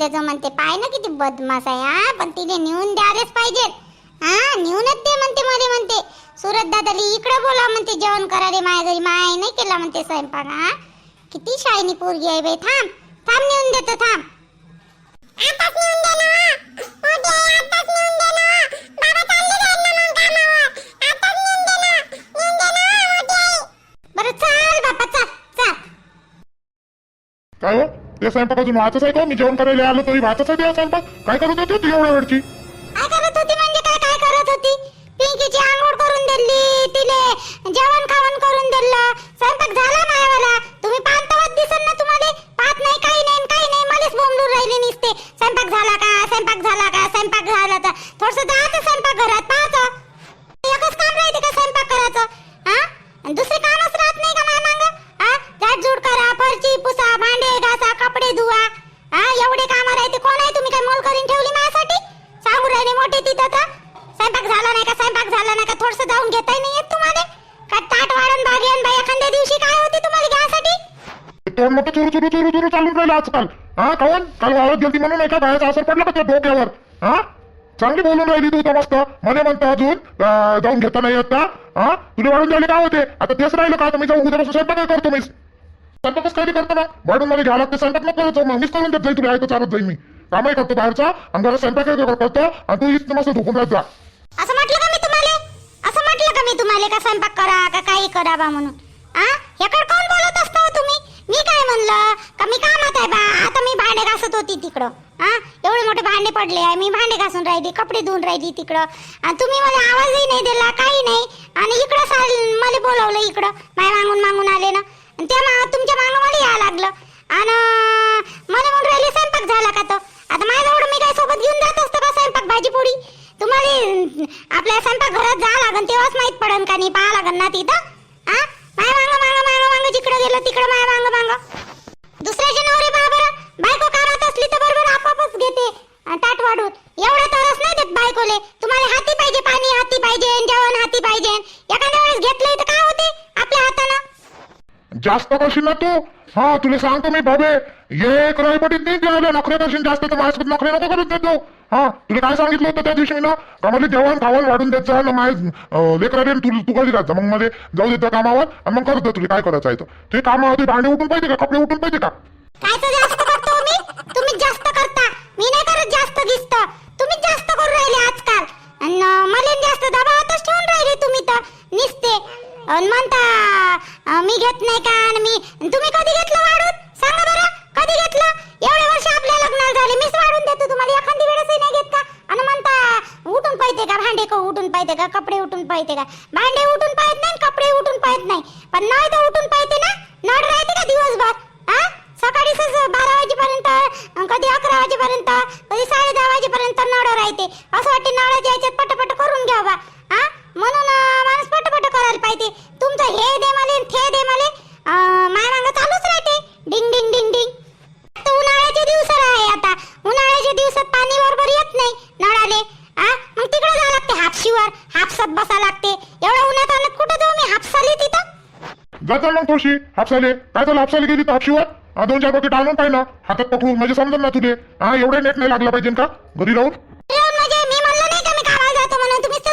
द्यायचं म्हणते पाय ना किती बदमाश आहे हा? पण तिने नेऊन द्यायलाच पाहिजे. हा? नेऊनच दे म्हणते मध्ये म्हणते. सुरत दादाली इकडे बोला म्हणते. जेवण करायला माझ्या घरी. माय नाही केला म्हणते स्वयंपाक हा? किती शायनी पोरगी आहे बाई थांब. थांब नेऊन देतो थांब. आताच नेऊन काय हो? ते स्वयंपाक अजून वाचच आहे का? मी जेवण करायला आलो तरी वाचच आहे ते स्वयंपाक? काय करत होती तू एवढ्या वेळची? काय करत होती म्हणजे काय काय करत होती? पिंकीची आंघोळ करून दिली तिले जेवण खावण करून दिलं. स्वयंपाक झाला मायावाला तुम्ही पाहताවත් दिसन ना तुम्हाला पाहत नाही काही नाही काही नाही मलाच बोंबलून राहिली निसते स्वयंपाक झाला का स्वयंपाक झाला का स्वयंपाक झाला तर थोडस जायचं स्वयंपाक घरात पाहायचं एकच काम राहते का स्वयंपाक करायचं हा आणि दुसरे कामच राहत नाही का माय मांग हा झाडझूड करा फरची पुसा भांडे घासा कपडे धुवा हा एवढे काम राहते कोण आहे तुम्ही काय मोल करून ठेवली माझ्यासाठी सांगू राहिले मोठे तिथं तर स्वयंपाक झाला नाही का स्वयंपाक झाला नाही का थोडस जाऊन घेताय नाही येत तुम्हाला का ताट वाढून भागेन बाई एखाद्या दिवशी काय होते तुम्हाला घ्यासाठी तोंड मोठं चुरू चुरू चुरू चुरू चालून राहिलं आजकाल. हा काऊन काल वावरत गेलती म्हणून एका का असर पडला का त्या डोक्यावर? हा? चांगली बोलून राहिली तू तर मस्त. मध्ये म्हणतो अजून जाऊन घेता नाही येत हा? तुला वाढून द्यायला काय होते? आता तेच राहिलं का? तुम्ही जाऊन उद्यापासून स्वयंपाक काय करतो मी स्वयंपाकच काही करतो ना वाढून मला घ्यावं लागते स्वयंपाक नको करत जाऊ मग. मीच करून देत जाईल तुला ऐकत चालत जाईल मी. कामही करतो बाहेरचा आणि घरात स्वयंपाक करतो आणि तू हीच मस्त झोपून राहत जा. असं म्हटलं का मी तुम्हाला? असं म्हटलं का मी तुम्हाला? का स्वयंपाक करा का काही करा बा म्हणून? आ? हे कर बोलत असता हो तुम्ही मी काय म्हणलं का मी कामात आहे बा? आता मी भांडे घासत होती तिकडं. हा? एवढे मोठे भांडे पडले आहे. मी भांडे घासून राहिली कपडे धुवून राहिली तिकडं. आणि तुम्ही मला आवाजही नाही दिला काही नाही. आणि इकडं साल मला बोलवलं इकडं. माय मागून मागून आले ना. आणि त्या मा तुमच्या मागं मला यावं लागलं. आणि मला म्हणून राहिले स्वयंपाक झाला का तो? आता माझ्याजवळ मी काय सोबत घेऊन जात असतो का स्वयंपाक भाजी पोळी तुम्हाला आपल्या स्वयंपाक घरात जा लागन तेव्हाच माहीत पडन का नाही? पाहा लागन ना तिथं हा माय मांग मांग मांग मांग जिकडं गेलं तिकडं माय मांग मांग दुसऱ्याचे नवरे बा बरं बायको कामात असली तर बरोबर आपापच घेते अं, ताट वाढून एवढा तरच नाही देत बायकोले तुम्हाला हाती पाहिजे पाणी हाती पाहिजे जेवण हाती पाहिजे एखाद्या वेळेस घेतलंय तर काय होते आपल्या हातानं जास्त करशील ना तू? हा तुला सांगतो मी भाबे एक रायपटीत नाही द्यायला नखरे करशील जास्त तर माझ्यासोबत नखरे नको करून देतो हा तुला काय सांगितलं होतं त्या दिवशी मी ना? का मला जेवण खावण वाढून देत जा ना माझ्या लेकराने तू तू कधी राहत जा. मग मध्ये जाऊ देत जा कामावर आणि मग करत तुला काय करायचं आहे तर ते काम होते भांडे उठून पाहिजे का? कपडे उठून पाहिजे का? कायचं जास्त करतो मी तुम्ही जास्त करता. मी नाही करत जास्त दिसत. तुम्ही जास्त करून राहिले आजकाल. अन मला जास्त दबावातच ठेवून राहिले तुम्ही तर. निसते. म्हणता मी घेत नाही का? आणि मी तुम्ही कधी घेतलं वाढून? सांगा बरं. कधी घेतलं? एवढे वर्ष आपल्या लग्नाला झाले. मीच वाढून देतो तुम्हाला. एखादी वेळेसही नाही घेत का? आणि म्हणता उठून पाहिजे का? भांडे का उठून पाहिजे का? कपडे उठून पाहिजे का? भांडे उठून पाहिजे नाही कपडे उठून पाहत नाही. पण नाही तर उठून पाहिजे ना? नड राहते का दिवसभर? हा सकाळी बारा वाजेपर्यंत कधी अकरा वाजेपर्यंत कधी साडे दहा वाजेपर्यंत नळ राहते. असं वाटते नळाच्या याच्यात पटपट करून घ्या बा म्हणून माणूस पटपट करायला पाहिजे. तुमचं हे दे मले ते दे मले. माय मागं चालूच राहते. डिंग डिंग डिंग डिंग. आता उन्हाळ्याचे दिवस आहे आता. उन्हाळ्याच्या दिवसात पाणी बरोबर येत नाही नळाले. हा मग तिकडे जावं लागते हापशीवर. हापसात बसा लागते. एवढ्या उन्हात आणत कुठं जाऊ मी हापसाली तिथं? जाता मग थोडीशी हापसाले. काय हापसाले गेली तर हापशीवर? हा, दोन चार बकेट आणून पाहिजे ना हातात पकडून म्हणजे समजून ना तुले. हा एवढे नेट नाही लागला पाहिजे का? घरी राहून? येऊन म्हणजे मी म्हणलं नाही का मी कामाला जातो म्हणून? तुम्हीच तर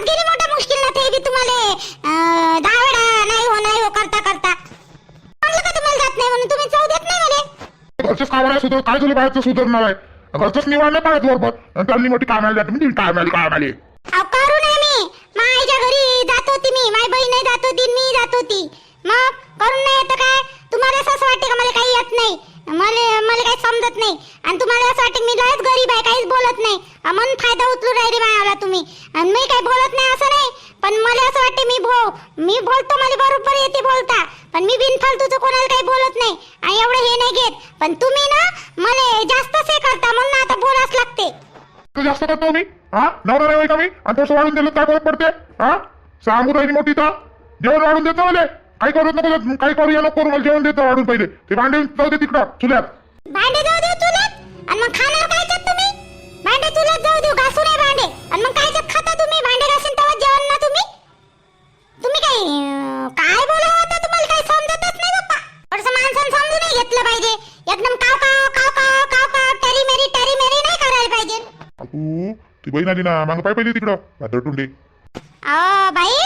कालच गेली मोठ्या मुश्किल ना ते बी तुम्हाला दहा वेळा नाही हो नाही हो करता करता. म्हणलं का तुम्हाला जात नाही म्हणून? तुम्ही जाऊ देत नाही मला घरचंच काम आहे सुधार काय झालं बाहेरचं सुधारणार आहे? घरचंच निवारण नाही पाहत बरोबर आणि त्यांनी मोठी कामाला जाते म्हणजे काय आली काय आली अहो करू नये मी. माईच्या घरी जात होती मी. माई बहीण जात होती मी जात होती. मग करून नाही येतं काय? तुम्हाला असं वाटते का मला काही येत नाही? मला मला काही समजत नाही. आणि तुम्हाला असं वाटतं मी लयच गरीब आहे काहीच बोलत नाही. अं, म्हणून फायदा उचलून राहिले मायाला तुम्ही. आणि मी काही बोलत नाही असं नाही पण मला असं वाटते मी भो मी बोलतो मला बरोबर येते बोलता. पण मी बिनफालतूचं कोणाला काही बोलत नाही. आणि एवढं हे नाही घेत. पण तुम्ही ना मला जास्तच हे करता म्हणून आता बोलाच लागते. तू जास्त करतो मी? हा? नवरा नाही का मी? आणि तो सोडून दिलं काय फरक पडते? हा? सांगू राहिली मोठी तर? जेवण वाढून देतो मला. काही करू नको काही करू? या नको करू मला जेवण देतो? वाढून पहिले. ते भांडे जाऊ दे तिकडं. चुल्यात. भांडे जाऊ दे तुला मग खाणार कायच्यात तुम्ही? भांडे चुलत जाऊ देऊ घासू नाही भांडे. आणि मग कायच्यात खाता तुम्ही? भांडे घासून तेव्हा जेवण ना तुम्ही? तुम्ही काय काय बोलावं आता तुम्हाला? काही समजतच नाही बाप्पा थोडस माणसानं समजूनही घेतलं पाहिजे. एकदम काव काव काव काव काव काव टेरी मेरी टेरी मेरी नाही करायला पाहिजे. तू ती बहीण आली ना. मागं पाय पाहिजे तिकडं. भादर टुंडे. अहो बाई.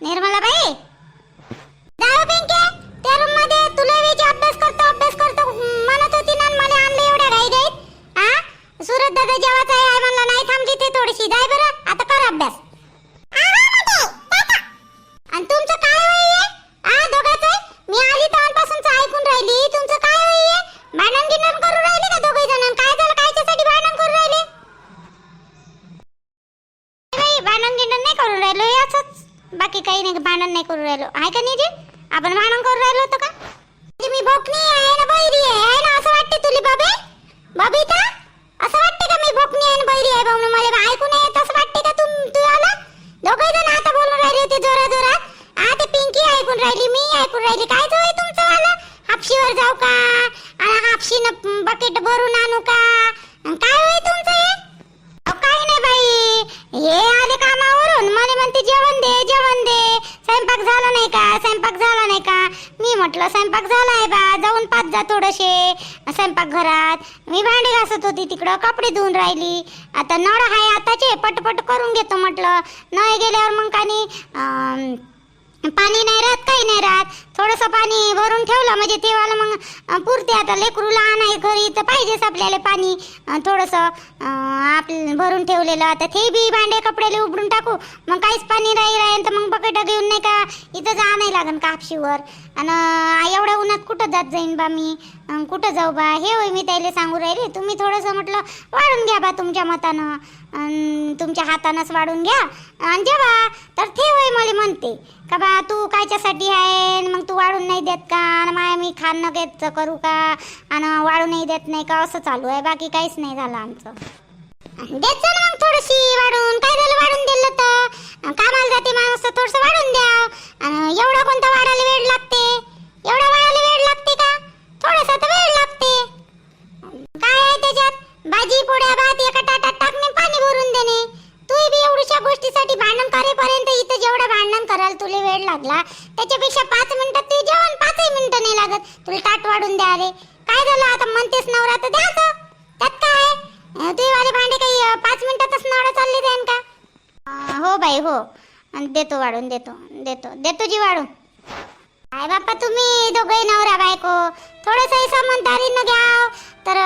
निर्मला बाई भांडण करून राहिले का जण? काय झालं? करून राहिले? नाही नाही करून राहिलो याच बाकी काही नाही भांडण नाही करून राहिलो. आहे का नाही आपण भांडण करून राहिलो होतो का? म्हणजे मी भोकणी आहे ना बैरी आहे आहे ना असं वाटते तुला बाबे? बबिता असं वाटते का मी भोकणी आहे ना बैरी आहे म्हणून मला ऐकून नाही येत असं वाटते का तुम तू आला दोघे जण आता बोलून राहिले होते जोरा जोरात आ ते पिंकी ऐकून राहिली मी ऐकून राहिली. काय होय तुमचं वाला हापशीवर जाऊ का? आणि हापशीनं बकेट भरून आणू का? बा पाच जा थोडंसे. स्वयंपाक घरात. मी भांडी घासत होती तिकडं कपडे धुवून राहिली. आता नळ आहे आताचे पटपट करून घेतो म्हटलं. नळ गेल्यावर मग काही पाणी नाही राहत काही नाही राहत. थोडंसं पाणी भरून ठेवलं म्हणजे तेव्हाला मग पुरते. आता लेकरू लहान आहे घरी तर पाहिजेच आपल्याला पाणी. थोडंसं आप भरून ठेवलेलं. आता ते बी भांडे कपड्याला उबडून टाकू. मग काहीच पाणी राही राहील तर मग बकेट घेऊन नाही का? इथं जा नाही लागन कापशीवर. आणि एवढ्या उन्हात कुठं जात जाईन बा मी? कुठं जाऊ बा? हे होय मी त्याला सांगू राहिले. तुम्ही थोडंसं म्हटलं वाढून घ्या बा तुमच्या मतानं. तुमच्या हातानंच वाढून घ्या. आणि जेव्हा तर ते होय मला म्हणते. का बा तू कायच्यासाठी आहे? मग तू वाढून नाही देत का? आणि माया मी खाणं न घेत करू का? आणि वाढूनही देत नाही का? असं चालू आहे. बाकी काहीच नाही झालं आमचं. देत जा ना मग थोडीशी वाढून. काय झालं वाढून दिलं तर? कामाला जाते माणूस थोडंसं वाढून द्या. आणि एवढं कोणतं वाढायला वेळ लागतो एवढा वाढायला वेळ लागते का? थोडासा तर वेळ लागते. काय आहे त्याच्यात? भाजी पोळ्या भात एका ताटात टाकणे पाणी भरून देणे. तू बी एवढ्याशा गोष्टीसाठी भांडण करेपर्यंत इथं जेवढं भांडण कराल तुला वेळ लागला त्याच्यापेक्षा पाच मिनिटात तू जेवण पाचही मिनिटं नाही लागत. तुला ताट वाढून द्या रे. काय झालं? आता म्हणतेस नवरा तर द्याचं त्यात काय अं, वाले भांडे काही पाच मिनिटातच नवरा चालले जाईन का? हो बाई हो. देतो वाढून देतो. देतो. देतो जी वाढून. काय बाप्पा तुम्ही दोघे नवरा बायको. थोडंसंही समजदारीनं घ्याव. तर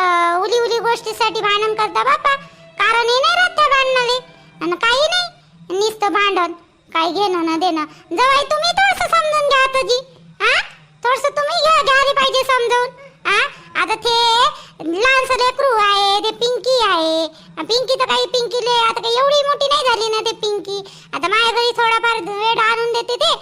उली उली गोष्टीसाठी भांडण करता बाप्पा. कारण हे नाही राहत त्या भांडणाले. आणि काही नाही. नुसतं भांडण. काही घेणं ना देणं. जवळ तुम्ही थोडंसं समजून घ्या तुझी हा? थोडंसं तुम्ही घ्या घ्यायला पाहिजे समजून हा आता ते लहानसं लेकरू आहे ते पिंकी आहे अं, पिंकी तर काही पिंकीले आता काही एवढी मोठी नाही झाली ना ते पिंकी. आता माझ्या घरी थोडाफार वेळ आणून देते ते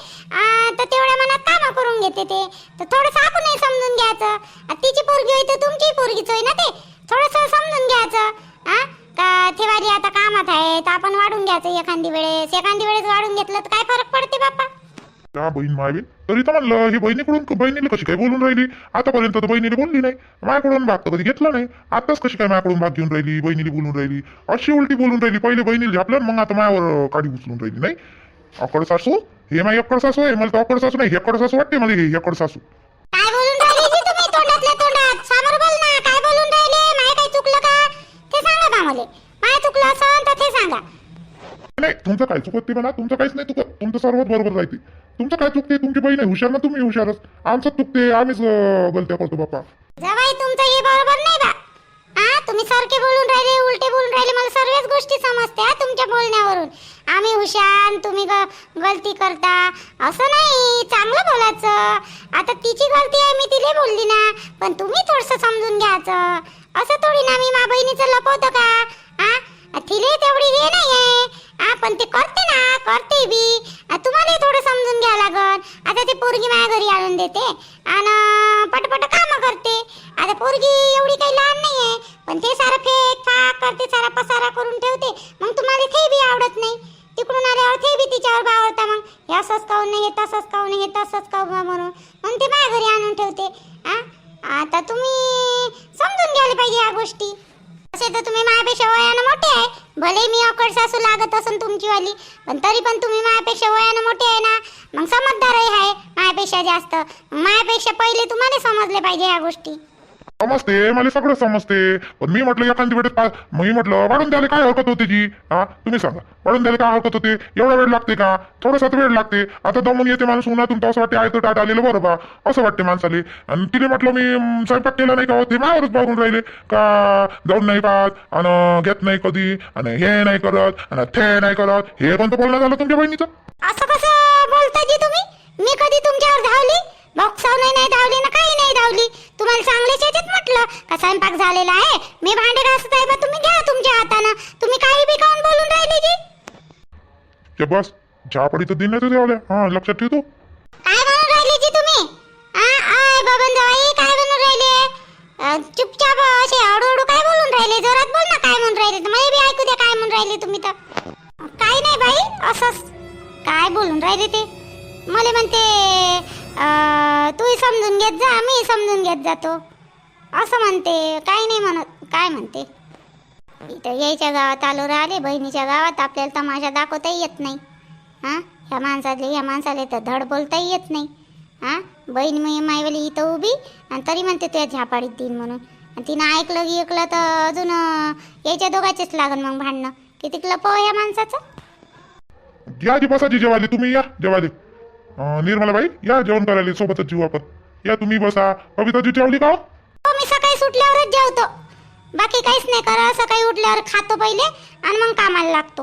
तर तेवढ्या मनात कामं करून घेते ते. तर थोडंसं आपणही समजून घ्यायचं. तिची पोरगी होई तर तुमची पोरगीच होय ना ते. थोडंसं समजून घ्यायचं. हा का ठेवाली आता कामात आहे तर आपण वाढून घ्यायचं एखादी वेळेस. एखादी वेळेस वाढून घेतलं तर काय फरक पडते बाप्पा? त्या बहीण मायबीन तरी तर म्हणलं ही बहिणीकडून बहिणीला कशी काय बोलून राहिली? आतापर्यंत तर बहिणीने बोलली नाही. माझ्याकडून भाग तर कधी घेतला नाही. आताच कशी काय माझ्याकडून भाग घेऊन राहिली? बहिणीला बोलून राहिली. अशी उलटी बोलून राहिली. पहिले बहिणीला झापलं मग आता माझ्यावर काडी उचलून राहिली नाही? अकड सासू हे माझी अकड सासू आहे. मला तर अकड सासू नाही हेकड सासू वाटते मला हे हेकड सासू. काय बोलून जी तुम्ही तोंडातल्या तोंडात? बोल ना. काय बोलून राहिले? माय काय चुकलं का? ते सांगा बा मला माय चुकलं असं तर ते सांगा. नाही तुमचं काय चुकत ते म्हणा तुमचं काहीच नाही चुकत. तुमचं सर्वच बरोबर राहते. तुमचं काय चुकते तुमची बहीण आहे हुशार ना तुम्ही हुशारच. आमचं चुकते आम्हीच अं, गलत्या करतो बाप्पा. जवाई तुमचं हे बरोबर नाही बा. हा तुम्ही सारखे बोलून राहिले उलटे बोलून राहिले मला सर्वच गोष्टी समजते हा तुमच्या बोलण्यावरून. आम्ही हुशार तुम्ही ग- गलती करता. असं नाही चांगलं बोलायचं. आता तिची गलती आहे मी तिला बोलली ना पण तुम्ही थोडस समजून घ्यायचं. असं थोडी ना मी मा बहिणीचं लपवतो का? तिले तेवढी हे नाहीये. आपण पण ते करते ना करते बी. तुम्हाला थोडं समजून घ्यावं लागल आता ते पोरगी माझ्या घरी आणून देते. आणि पटपट कामं करते. आता पोरगी एवढी काही लहान नाहीये. पण ते सारं फेक फाक करते सारा पसारा करून ठेवते. मग तुम्हाला ते बी आवडत नाही. तिकडून आल्यावर ते बी तिच्यावर बावळता मग. हे असंच काऊन नाही हे तसंच काऊन नाही हे तसंच काऊ म्हणून. मग ते माझ्या घरी आणून ठेवते. आता तुम्ही समजून घ्यायला पाहिजे या गोष्टी. असे तर तुम्ही माझ्यापेक्षा वयानं मोठे आहे. भले मी अकड सासू लागत असून तुमची वाली पण तरी पण तुम्ही माझ्यापेक्षा वयानं मोठे आहे ना. मग समजदारही आहे माझ्यापेक्षा जास्त. माझ्यापेक्षा पहिले तुम्हाला समजले पाहिजे या गोष्टी. समजते मला सगळं समजते. पण मी म्हटलं एखादी वेळेस पा मी म्हटलं वाढून द्यायला काय हरकत होती जी हा तुम्ही सांगा. वाढून द्यायला काय हरकत होते? एवढा वेळ लागते का? थोडासाच वेळ लागते. आता दमून येते माणूस उन्हातून तुमचं असं वाटते आहे तर टाट आलेलं बरं बा. असं वाटते माणसाले. आणि तिने म्हटलं मी स्वयंपाक केला नाही का हो? ते माझ्यावरच बघून राहिले. का जाऊन नाही पाहत आणि घेत नाही कधी आणि हे नाही करत आणि ते नाही करत. हे कोणतं बोलणं झालं तुमच्या बहिणीचं. असं कसं बोलता जी तुम्ही मी कधी तुमच्यावर धावली बॉक्सावर नाही धावली ना काही नाही धावली तुम्हाला चांगल्याच याच्यात म्हटलं का स्वयंपाक झालेला आहे मी भांडे घासत आहे बा तुम्ही घ्या तुमच्या हातानं तुम्ही काही बी काऊन बोलून राहिले जी ते बस चहा पडी तर देण्याचं द्यावल्या हा लक्षात ठेवतो. काय म्हणून राहिले जी तुम्ही? आ आय बाबन जाई काय बनून राहिले? अ, चुपचाप असे हळूहळू काय बोलून राहिले? जोरात बोल ना काय म्हणून राहिले? तर मला बी ऐकू द्या काय म्हणून राहिले तुम्ही तर. काय नाही बाई असंच. काय बोलून राहिले ते? मला म्हणते अ, तूही समजून घेत जा मी समजून घेत जातो. असं म्हणते काय नाही म्हणत काय म्हणते? इथं यायच्या गावात आलो राहिले बहिणीच्या गावात. आपल्याला तमाशा दाखवताही येत नाही. हां? ह्या माणसाले ह्या माणसाले तर धड बोलताही येत नाही. हां? बहीण मी मायवाली इथं उभी आणि तरी म्हणते तुझ्या झापाडीत देईन म्हणून. आणि तिनं ऐकलं की ऐकलं तर अजून याच्या दोघांचेच लागन मग भांडणं. किती लपव या माणसाचं? या जी बसाची जेवाली तुम्ही या जेवाली अं, निर्मलाबाई या जेवण करायला सोबतच जीव आपण. या तुम्ही बसा. कविताजी जेवली का हो? हो मी सकाळी सुटल्यावरच जेवतो. बाकी काहीच नाही करा. सकाळी उठल्यावर खातो पहिले आणि मग कामाला लागतो.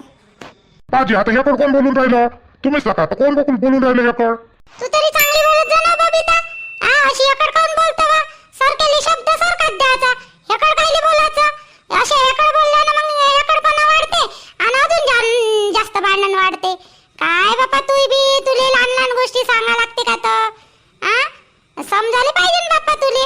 पाजी आता ह्याकड कोण बोलून राहिलं? तुम्हीच का आता कोण बोलून बोलून राहिलं ह्याकड तू तरी चांगली बोलत जा ना बबिता. हा अशी एकड काऊन बोलतो वा सारखेले शब्द सारखाच द्यायचा. एकड कायले बोलायचं? अशा एकड बोलल्यानं मग एकडपणा वाढते आणि अजून जान- जास्त भांडण वाढते. काय बापा तू बी तुले लहान लहान गोष्टी सांगा लागते का तर हा समजायला पाहिजे ना बाप्पा तुले?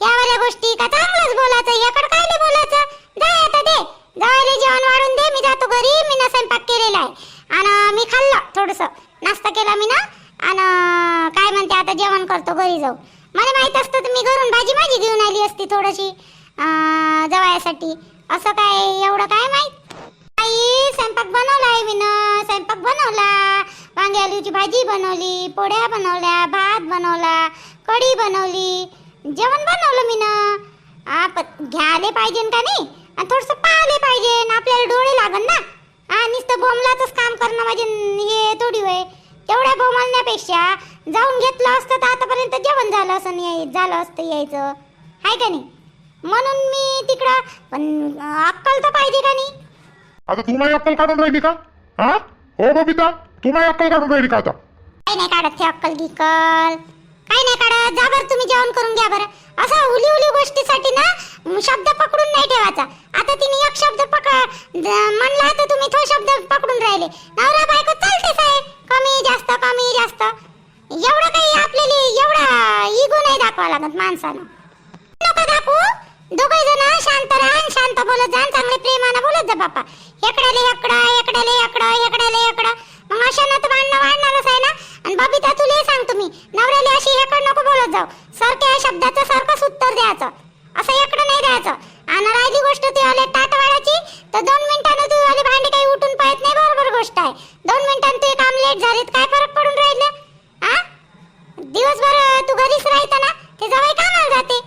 यावाल्या गोष्टी का चांगलंच बोलायचं? याकडे काय नाही बोलायचं? जाय आता दे. जायला जेवण वाढून दे. मी जातो घरी. मी ना स्वयंपाक केलेला आहे. आणि मी खाल्लं थोडस. नाश्ता केला मी ना. आणि काय म्हणते आता जेवण करतो घरी जाऊ. मला माहीत असतं तर मी घरून भाजी भाजी घेऊन आली असती थोडीशी जवायासाठी. असं काय एवढं काय माहीत? आई स्वयंपाक बनवलाय मी ना. स्वयंपाक बनवला. वांगे आलूची भाजी बनवली. पोळ्या बनवल्या. भात बनवला. कढी बनवली. जेवण बनवलं मी ना. घ्यायला पाहिजे का नाही? आणि थोडस पाहिले पाहिजे आणि आपल्याला डोळे लागन ना. हा नुसतं बोमलाचंच काम करणं म्हणजे हे थोडी होय. तेवढ्या बोमलण्यापेक्षा जाऊन घेतलं असतं तर आतापर्यंत जेवण झालं असं झालं असतं यायचं. आहे का नाही? म्हणून मी तिकडं पण अक्कल तर पाहिजे का नाही? आता तू नाही अक्कल काढून राहिली का? हा हो बबिता तू नाही अक्कल काढून राहिली का आता? नाही काढत ते अक्कल गिक्कल काय नाही काढत जा बरं तुम्ही जेवण करून घ्या बरं. असं उली उली गोष्टीसाठी ना शब्द पकडून नाही ठेवायचा. आता तिने एक शब्द पकड म्हणला तर तुम्ही तो शब्द पकडून राहिले. नवरा बायको चालतेच आहे कमी जास्त कमी जास्त. एवढं काही आपल्याला एवढा इगो नाही दाखवा लागत माणसानं नका दाखवू. दोघे जण शांत राहा शांत बोलत जा चांगले प्रेमानं बोलत जा बापा. हेकडाले हेकडा हेकड्याले हेकडा मग अशानं तर भांडणं वाढणारच आहे ना आणि बबिता तुला सांगतो मी नवऱ्याला अशी हेकड नको बोलत जाऊ सारख्या शब्दाचं सारखंच उत्तर द्यायचं असं हेकडं नाही द्यायचं आणि राहिली गोष्ट ती आले ताट वाढायची तर दोन मिनिटानं तू आले भांडे काही उठून पाहत नाही बरोबर गोष्ट आहे दोन मिनिटांनी ते काम लेट झाले तर काय फरक पडून राहिलं हा दिवसभर तू घरीच राहता ना ते जवळ कामाला जाते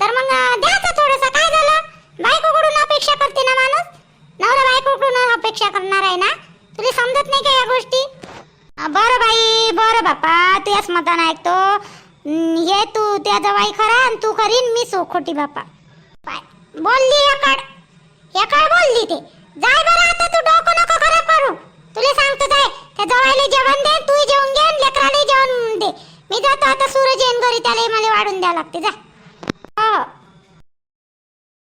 तर मग अं, द्यायचं थोडस काय झालं बायकोकडून अपेक्षा करते ना माणूस नवरा बायकोकडून अपेक्षा करणार आहे ना तुला समजत नाही का या गोष्टी अं, बरं बाई बापा तुझ्याच ऐकतो. हे तू त्या जवाई खरा आणि तू करीन मी सो खोटी बापा. पाय. बोलली एकाड. एकाड बोलली ते. जाय बरं आता तू डोकं नको खराब करू. तुला सांगतो जाय त्या जवायला जेवण दे तू जेवून घे आणि लेकराला जेवण दे. मी जातो आता सूरज येईन घरी त्याला मला वाढून द्यावं लागते. जा.